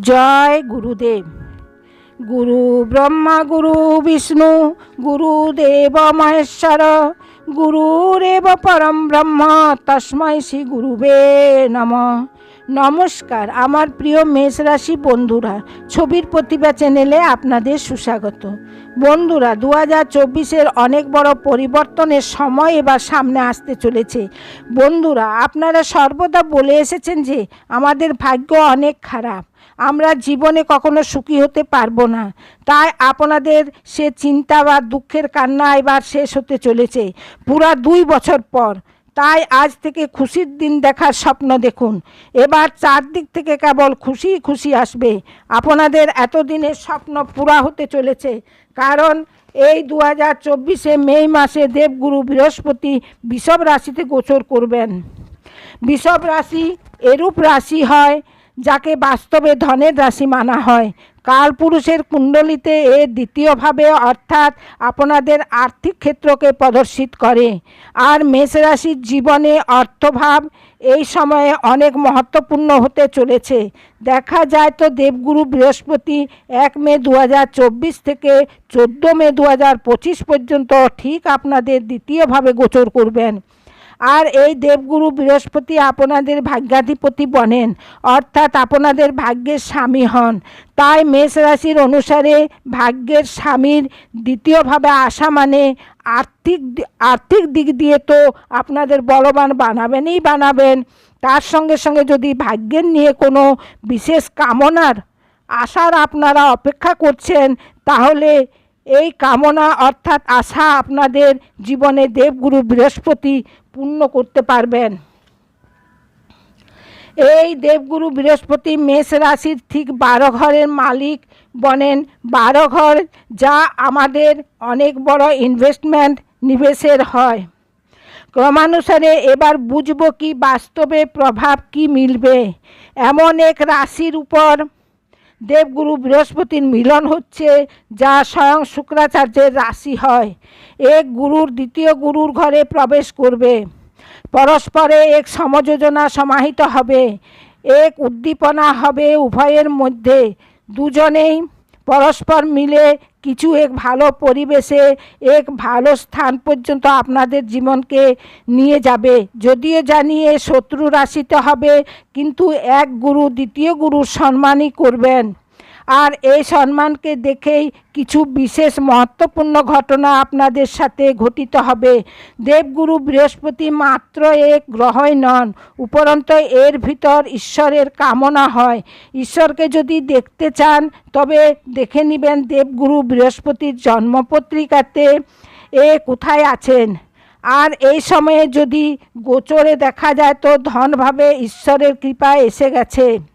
জয় গুরুদেব। গুরু ব্রহ্মা, গুরু বিষ্ণু গুরুদেব মহেশ্বর গুরুরেব পরম ব্রহ্ম, তস্মৈ শ্রী গুরুবে নম। নমস্কার আমার প্রিয় মেষ রাশি বন্ধুরা, ছবির প্রতিভা চ্যানেলে আপনাদের সুস্বাগত। বন্ধুরা দু হাজার চব্বিশের অনেক বড় পরিবর্তনের সময় এবার সামনে আসতে চলেছে। বন্ধুরা, আপনারা সর্বদা বলে এসেছেন যে, আমাদের ভাগ্য অনেক খারাপ। আমরা জীবনে কখনো সুখী হতে পারব না। তাই আপনাদের সে চিন্তা বা দুঃখের কান্না এবার শেষ হতে চলেছে, পুরা দুই বছর পর। তাই আজ থেকে খুশির দিন দেখার স্বপ্ন দেখুন। এবার চারদিক থেকে কেবল খুশি খুশি আসবে। আপনাদের এতদিনের স্বপ্ন পুরা হতে চলেছে, কারণ এই দু হাজার চব্বিশে মে মাসে দেবগুরু বৃহস্পতি বিষব রাশিতে গোচর করবেন। বিষব রাশি এরূপ রাশি হয় যাকে বাস্তবে ধনের রাশি মানা হয়। কালপুরুষের কুণ্ডলিতে এ দ্বিতীয়ভাবে অর্থাৎ আপনাদের আর্থিক ক্ষেত্রকে প্রদর্শিত করে। আর মেষ রাশির জীবনে অর্থভাব এই সময়ে অনেক মহত্বপূর্ণ হতে চলেছে। দেখা যায় তো দেবগুরু বৃহস্পতি এক মে দু হাজার চব্বিশ থেকে চোদ্দ মে দু হাজার পঁচিশ পর্যন্ত ঠিক আপনাদের দ্বিতীয়ভাবে গোচর করবেন। আর এই দেবগুরু বৃহস্পতি আপনাদের ভাগ্যাধিপতি বনেন, অর্থাৎ আপনাদের ভাগ্যের স্বামী হন। তাই মেষ রাশির অনুসারে ভাগ্যের স্বামীর দ্বিতীয়ভাবে আসা মানে আর্থিক আর্থিক দিক দিয়ে তো আপনাদের বলবান বানাবেনই বানাবেন। তার সঙ্গে সঙ্গে যদি ভাগ্যের নিয়ে কোনো বিশেষ কামনার আশার আপনারা অপেক্ষা করছেন, তাহলে এই কামনা অর্থাৎ আশা আপনাদের জীবনে দেবগুরু বৃহস্পতি পূর্ণ করতে পারবেন। এই দেবগুরু বৃহস্পতি মেষ রাশির ঠিক বারো ঘরের মালিক বনেন। বারো ঘর যা আমাদের অনেক বড় ইনভেস্টমেন্ট নিবেশের হয়। ক্রমানুসারে এবার বুঝব কি বাস্তবে প্রভাব কি মিলবে। এমন এক রাশির উপর দেবগুরু বৃহস্পতির মিলন হচ্ছে, যা স্বয়ং শুক্রাচার্যের রাশি হয়। এক গুরুর দ্বিতীয় গুরুর ঘরে প্রবেশ করবে। পরস্পরে এক সমযোজনা সমাহিত হবে। এক উদ্দীপনা হবে উভয়ের মধ্যে। দুজনেই পরস্পর মিলে কিছু এক ভালো পরিবেশে এক ভালো স্থান পর্যন্ত আপনাদের জীবনকে নিয়ে যাবে। যদিও জানিয়ে শত্রু রাশিতে হবে, কিন্তু এক গুরু দ্বিতীয় গুরুর সম্মানই করবেন। আর এই সম্মানকে দেখেই কিছু বিশেষ মহত্বপূর্ণ ঘটনা আপনাদের সাথে ঘটিত হবে। দেবগুরু বৃহস্পতি মাত্র এক গ্রহই নন, উপরন্ত এর ভিতর ঈশ্বরের কামনা হয়। ঈশ্বরকে যদি দেখতে চান, তবে দেখে নেবেন দেবগুরু বৃহস্পতির জন্মপত্রিকাতে এ কোথায় আছেন। আর এই সময়ে যদি গোচরে দেখা যায়, তো ধনভাবে ঈশ্বরের কৃপা এসে গেছে।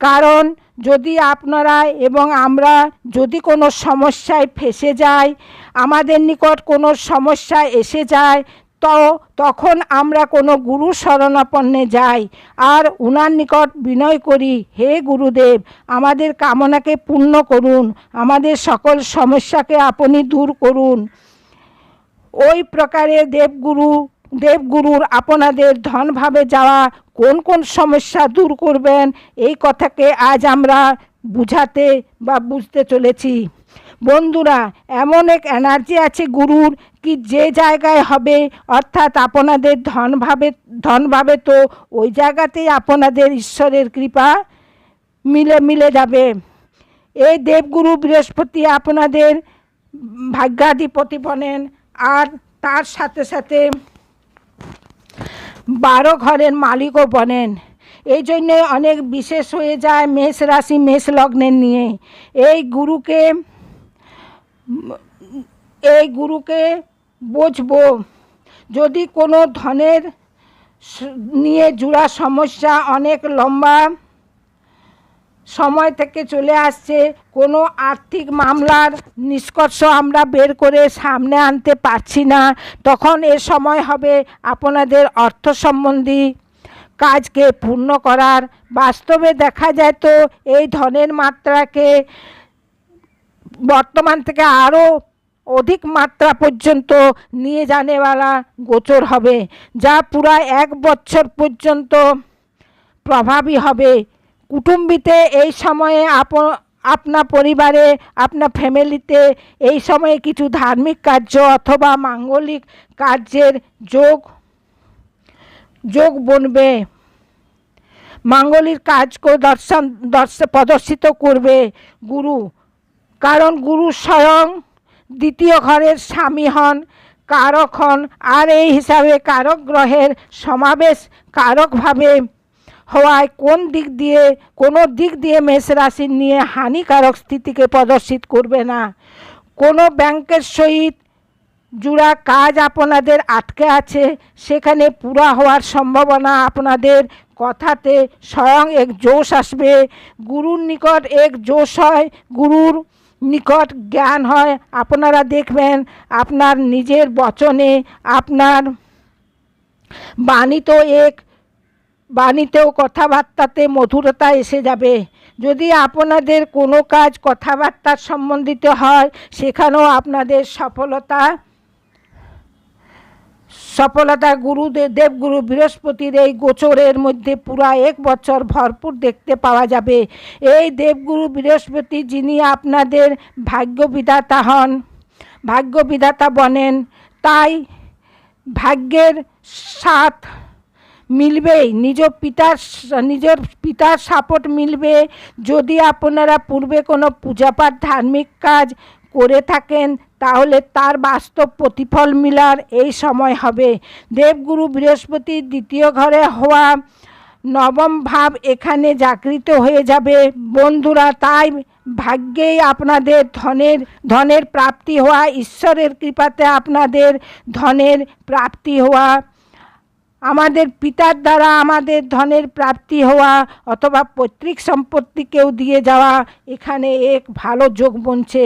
কারণ যদি আপনারা এবং আমরা যদি কোনো সমস্যায় ফেসে যাই, আমাদের নিকট কোনো সমস্যা এসে যায়, তো তখন আমরা কোনো গুরু শরণাপন্নে যাই। আর উনার নিকট বিনয় করি, হে গুরুদেব, আমাদের কামনাকে পূর্ণ করুন, আমাদের সকল সমস্যাকে আপনি দূর করুন। ওই প্রকারে দেবগুরু দেবগুরুর আপনাদের ধনভাবে যাওয়া কোন কোন সমস্যা দূর করবেন, এই কথাকে আজ আমরা বুঝাতে বা বুঝতে চলেছি। বন্ধুরা, এমন এক এনার্জি আছে গুরুর কি যে জায়গায় হবে, অর্থাৎ আপনাদের ধনভাবে ধনভাবে তো ওই জায়গাতেই আপনাদের ঈশ্বরের কৃপা মিলে মিলে যাবে। এই দেবগুরু বৃহস্পতি আপনাদের ভাগ্যাধিপতি বনেন আর তার সাথে সাথে বারো ঘরের মালিকও বনেন। এই জন্যে অনেক বিশেষ হয়ে যায় মেষ রাশি, মেষ লগ্নের নিয়ে। এই গুরুকে এই গুরুকে বুঝব, যদি কোনো ধনের নিয়ে জুড়া সমস্যা অনেক লম্বা সময় থেকে চলে আসছে। কোনো আর্থিক মামলার নিষ্কর্ষ আমরা বের করে সামনে আনতে পারছি না। তখন এ সময় হবে আপনাদের অর্থ সম্বন্ধী কাজকে পূর্ণ করার। বাস্তবে দেখা যায় তো এই ধনের মাত্রাকে বর্তমান থেকে আরও অধিক মাত্রা পর্যন্ত নিয়ে জানেওয়ালা গোচর হবে, যা পুরা এক বছর পর্যন্ত প্রভাবী হবে। কুটুম্বিতে এই সময়ে আপ আপনার পরিবারে আপনার ফ্যামিলিতে এই সময়ে কিছু ধার্মিক কার্য অথবা মাঙ্গলিক কার্যের যোগ যোগ বনবে। মাঙ্গলিক কাজকে দর্শন, দর্শ, প্রদর্শিত করবে গুরু। কারণ গুরু স্বয়ং দ্বিতীয় ঘরের স্বামী হন, কারক হন, আর এই হিসাবে কারক গ্রহের সমাবেশ কারকভাবে হওয়ায় কোন দিক দিয়ে, কোনো দিক দিয়ে মেষ রাশি নিয়ে হানিকারক স্থিতিকে প্রদর্শিত করবে না। কোনো ব্যাংকের সহিত জুড়া কাজ আপনাদের আটকে আছে, সেখানে পুরা হওয়ার সম্ভাবনা আপনাদের কথাতে স্বয়ং এক জোশ আসবে। গুরুর নিকট এক জোশ হয়, গুরুর নিকট জ্ঞান হয়। আপনারা দেখবেন আপনার নিজের বচনে আপনার বাণীতেও এক বাণীতেও কথাবার্তাতে মধুরতা এসে যাবে। যদি আপনাদের কোনো কাজ কথাবার্তার সম্বন্ধিত হয়, সেখানেও আপনাদের সফলতা সফলতা গুরুদেব দেবগুরু বৃহস্পতির এই গোচরের মধ্যে পুরা এক বছর ভরপুর দেখতে পাওয়া যাবে। এই দেবগুরু বৃহস্পতি যিনি আপনাদের ভাগ্য বিধাতা হন ভাগ্য বিধাতা বনেন, তাই ভাগ্যের সাথ মিলবেই। নিজ পিতার নিজের পিতার সাপোর্ট মিলবে। যদি আপনারা পূর্বে কোনো পূজাপাঠ ধার্মিক কাজ করে থাকেন, তাহলে তার বাস্তব প্রতিফল মিলার এই সময় হবে। দেবগুরু বৃহস্পতির দ্বিতীয় ঘরে হওয়া নবম ভাব এখানে জাগৃত হয়ে যাবে। বন্ধুরা, তাই ভাগ্যেই আপনাদের ধনের ধনের প্রাপ্তি হওয়া, ঈশ্বরের কৃপাতে আপনাদের ধনের প্রাপ্তি হওয়া আমাদের পিতার দ্বারা আমাদের ধনের প্রাপ্তি হওয়া অথবা পৈতৃক সম্পত্তিকেও দিয়ে যাওয়া এখানে এক ভালো যোগ বনছে।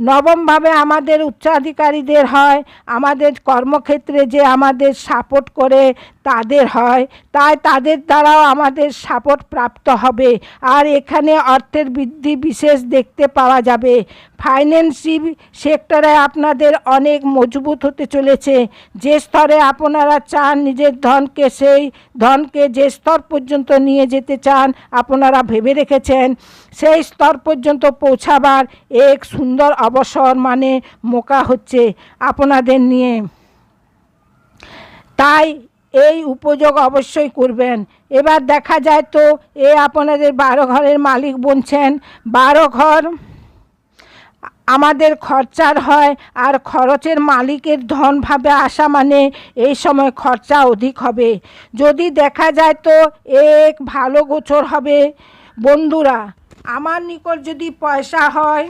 নবমভাবে আমাদের উচ্চাধিকারীদের হয়, আমাদের কর্মক্ষেত্রে যে আমাদের সাপোর্ট করে তাদের হয়। তাই তাদের দ্বারাও আমাদের সাপোর্ট প্রাপ্ত হবে। আর এখানে অর্থের বৃদ্ধি বিশেষ দেখতে পাওয়া যাবে। ফাইন্যান্সিভ সেক্টরে আপনাদের অনেক মজবুত হতে চলেছে। যে স্তরে আপনারা চান নিজের ধনকে সেই ধনকে যে স্তর পর্যন্ত নিয়ে যেতে চান, আপনারা ভেবে রেখেছেন। সেই স্তর পর্যন্ত পৌঁছাবার এক সুন্দর অবসর মানে মোকা হচ্ছে আপনাদের নিয়ে। তাই এই উপযোগ অবশ্যই করবেন। এবার দেখা যায় তো, এ আপনাদের বারো ঘরের মালিক বলছেন, বারো ঘর আমাদের খরচার হয়, আর খরচের মালিকের ধনভাবে আসা মানে এই সময় খরচা অধিক হবে। যদি দেখা যায় তো, এক ভালো গোচর হবে। বন্ধুরা, আমার নিকট যদি পয়সা হয়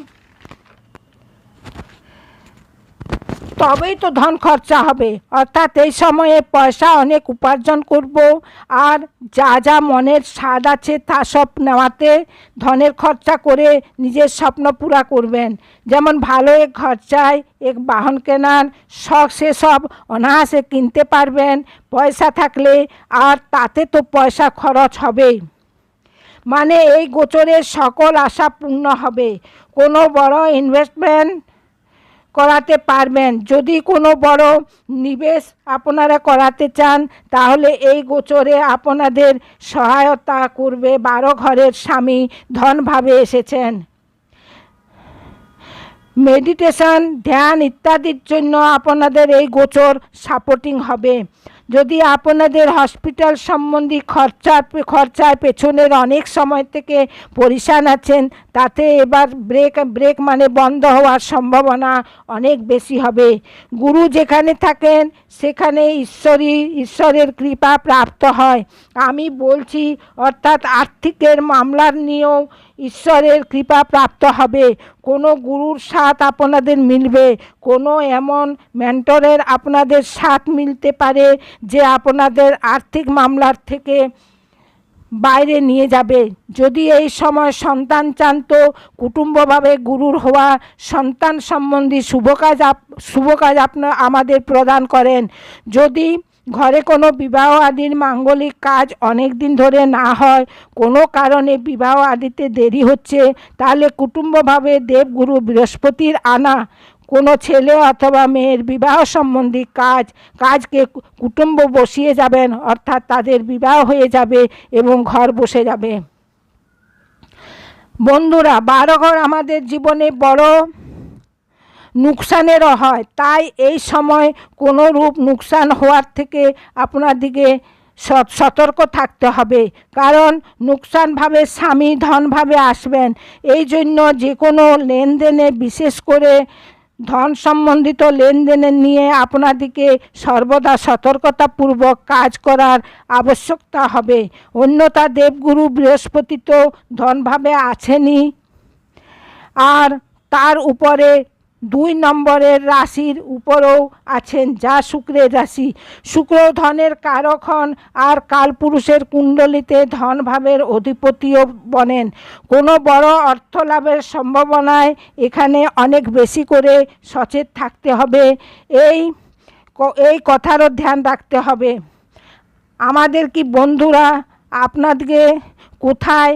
তবেই তো ধন খরচা হবে। অর্থাৎ এই সময়ে পয়সা অনেক উপার্জন করব। আর যা যা মনের স্বাদ আছে তা সব নেওয়াতে ধনের খরচা করে নিজের স্বপ্ন পুরা করবেন। যেমন ভালো এক খরচায় এক বাহন কেনার শখ সেসব অনায়াসে কিনতে পারবেন। পয়সা থাকলে আর তাতে তো পয়সা খরচ হবেই মানে এই গোচরের সকল আশা পূর্ণ হবে। কোনো বড় ইনভেস্টমেন্ট করাতে পারবেন। যদি কোনো বড় নিবেশ আপনারা করাতে চান, তাহলে এই গোচরে আপনাদের সহায়তা করবে বারো ঘরের স্বামী ধনভাবে এসেছেন। মেডিটেশন, ধ্যান ইত্যাদির জন্য আপনাদের এই গোচর সাপোর্টিং হবে। যদি আপনাদের হসপিটাল সম্বন্ধী খরচার খরচার পেছনের অনেক সময় থেকে পরিশান আছেন, তাতে এবার ব্রেক ব্রেক মানে বন্ধ হওয়ার সম্ভাবনা অনেক বেশি হবে। গুরু যেখানে থাকেন, সেখানে ঈশ্বরী, ঈশ্বরের কৃপা প্রাপ্ত হয়। আমি বলছি, অর্থাৎ আর্থিকের মামলার নিয়েও ঈশ্বরের কৃপা প্রাপ্ত হবে। কোনো গুরুর সাথ আপনাদের মিলবে, কোনো এমন মেন্টরের আপনাদের সাথ মিলতে পারে যে আপনাদের আর্থিক মামলার থেকে বাইরে নিয়ে যাবে। যদি এই সময় সন্তান চান তো কুটুম্বভাবে গুরুর হওয়া, সন্তান সম্বন্ধী শুভ কাজ শুভ কাজ আপনার আমাদের প্রদান করেন। যদি ঘরে কোনো বিবাহ আদির মাঙ্গলিক কাজ অনেক দিন ধরে না হয়, কোনো কারণে বিবাহ আদিতে দেরি হচ্ছে, তাহলে কুটুম্বভাবে দেবগুরু বৃহস্পতির আনা কোনো ছেলে অথবা মেয়ের বিবাহ সম্বন্ধী কাজ, কাজকে কুটুম্ব বসিয়ে যাবেন, অর্থাৎ তাদের বিবাহ হয়ে যাবে এবং ঘর বসে যাবে। বন্ধুরা বারো ঘর আমাদের জীবনে বড় নুকসানেরও হয়। তাই এই সময় কোনো রূপ নুকসান হওয়ার থেকে আপনাদিকে সতর্ক থাকতে হবে। কারণ নুকসানভাবে স্বামী ধনভাবে আসবেন। এই জন্য যে কোনো লেনদেনে বিশেষ করে ধন সম্বন্ধিত লেনদেনের নিয়ে আপনাদিকে সর্বদা সতর্কতাপূর্বক কাজ করার আবশ্যকতা হবে। অন্যতা দেবগুরু বৃহস্পতি তো ধনভাবে আছেনই। আর তার উপরে দুই নম্বরের রাশির উপরেও আছেন যা শুক্রের রাশি। শুক্র ধনের কারক হন আর কালপুরুষের কুণ্ডলিতে ধনভাবের অধিপতিও বনেন। কোনো বড় অর্থ লাভের সম্ভাবনায় এখানে অনেক বেশি করে সচেত থাকতে হবে। এই এই কথারও ধ্যান রাখতে হবে। আমাদের কি বন্ধুরা আপনাদেরকে কোথায়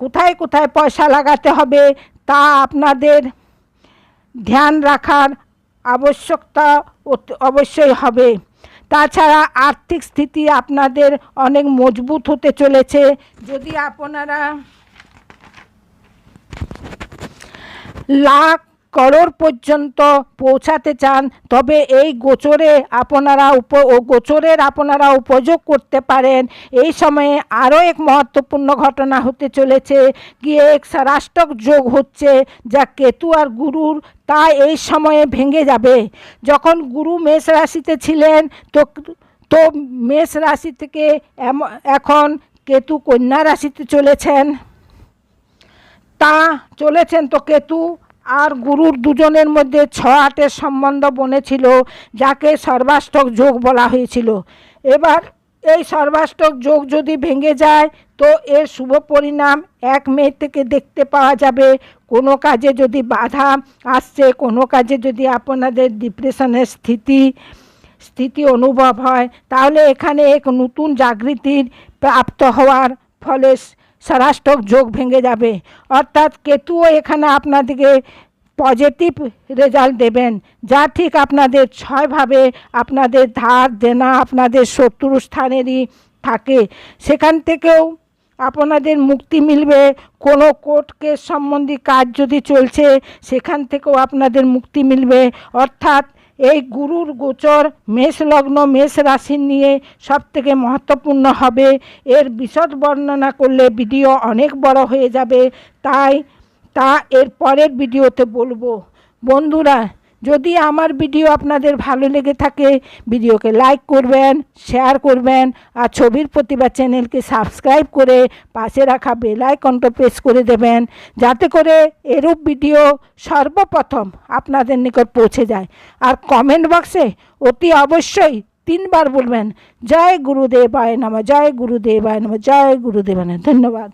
কোথায় কোথায় পয়সা লাগাতে হবে তা আপনাদের ধ্যান রাখার আবশ্যকতা অবশ্যই হবে। তাছাড়া আর্থিক স্থিতি আপনাদের অনেক মজবুত হতে চলেছে। যদি আপনারা লাখ করোড় পর্যন্ত পৌঁছাতে চান, তবে এই গোচরে আপনারা উপ ও গোচরের আপনারা উপযোগ করতে পারেন। এই সময়ে আরও এক মহত্বপূর্ণ ঘটনা হতে চলেছে। কি এক রাষ্ট্রক যোগ হচ্ছে যা কেতু আর গুরুর, তা এই সময়ে ভেঙে যাবে। যখন গুরু মেষ রাশিতে ছিলেন, তো তো মেষ রাশি থেকে এখন কেতু কন্যা রাশিতে চলেছেন। তা চলেছেন তো কেতু। আর গুরুর দুজনের মধ্যে ছ আটের সম্বন্ধ বনেছিল যাকে সর্বাষ্টক যোগ বলা হয়েছিল। এবার এই সর্বাষ্টক যোগ যদি ভেঙে যায়, তো এর শুভ পরিণাম এক মে থেকে দেখতে পাওয়া যাবে। কোনো কাজে যদি বাধা আসছে, কোনো কাজে যদি আপনাদের ডিপ্রেশনের স্থিতি স্থিতি অনুভব হয়, তাহলে এখানে এক নতুন জাগৃতির প্রাপ্ত হওয়ার ফলে স্বরাষ্টক যোগ ভেঙে যাবে। অর্থাৎ কেতুও এখানে আপনাদেরকে পজিটিভ রেজাল্ট দেবেন। যা ঠিক আপনাদের ছয়ভাবে আপনাদের ধার, দেনা আপনাদের শত্রু স্থানেরই থাকে। সেখান থেকেও আপনাদের মুক্তি মিলবে। কোনো কোর্ট কেস সম্বন্ধী কাজ যদি চলছে, সেখান থেকেও আপনাদের মুক্তি মিলবে। অর্থাৎ এই গুরুর গোচর মেষ লগ্ন, মেষ রাশি নিয়ে সবথেকে মহত্বপূর্ণ হবে। এর বিশদ বর্ণনা করলে ভিডিও অনেক বড় হয়ে যাবে। তাই তা এর পরের ভিডিওতে বলব। বন্ধুরা যদি আমার ভিডিও আপনাদের ভালো লেগে থাকে ভিডিওকে লাইক করবেন শেয়ার করবেন, আর ছবির প্রতিভা চ্যানেলকে সাবস্ক্রাইব করে পাশে রাখা বেল আইকনটা প্রেস করে দেবেন, যাতে করে এরূপ ভিডিও সর্বপ্রথম আপনাদের নিকট পৌঁছে যায় আর কমেন্ট বক্সে অতি অবশ্যই তিনবার বলবেন, জয় গুরুদেব গুরুদেবায় নম, জয় গুরুদেব গুরুদেবায় নম, জয় গুরুদেবায়। ধন্যবাদ